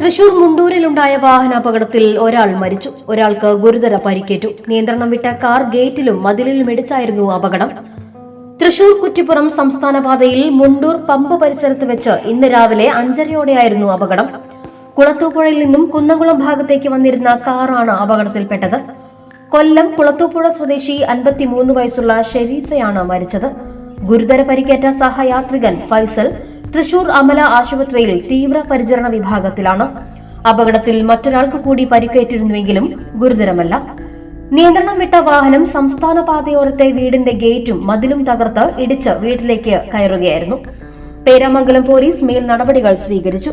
തൃശൂർ മുണ്ടൂരിലുണ്ടായ വാഹനാപകടത്തിൽ ഒരാൾ മരിച്ചു. ഒരാൾക്ക് ഗുരുതര പരിക്കേറ്റു. നിയന്ത്രണം വിട്ട കാർ ഗേറ്റിലും മതിലിലും ഇടിച്ചായിരുന്നു അപകടം. തൃശൂർ കുറ്റിപ്പുറം സംസ്ഥാന പാതയിൽ മുണ്ടൂർ പമ്പ് പരിസരത്ത് വെച്ച് ഇന്ന് രാവിലെ അഞ്ചരയോടെയായിരുന്നു അപകടം. കുളത്തൂപ്പുഴയിൽ നിന്നും കുന്നംകുളം ഭാഗത്തേക്ക് വന്നിരുന്ന കാറാണ് അപകടത്തിൽപ്പെട്ടത്. കൊല്ലം കുളത്തൂപ്പുഴ സ്വദേശി അൻപത്തിമൂന്ന് വയസ്സുള്ള ഷെരീഫയാണ് മരിച്ചത്. ഗുരുതര പരിക്കേറ്റ സഹയാത്രികൻ ഫൈസൽ തൃശൂർ അമല ആശുപത്രിയിൽ തീവ്ര പരിചരണ വിഭാഗത്തിലാണ്. അപകടത്തിൽ മറ്റൊരാൾക്ക് കൂടി പരിക്കേറ്റിരുന്നുവെങ്കിലും ഗുരുതരമല്ല. നിയന്ത്രണം വിട്ട വാഹനം സംസ്ഥാന പാതയോരത്തെ വീടിന്റെ ഗേറ്റും മതിലും തകർത്ത് ഇടിച്ച് വീട്ടിലേക്ക് കയറുകയായിരുന്നു. പേരാമംഗലം പോലീസ് മേൽ നടപടികൾ സ്വീകരിച്ചു.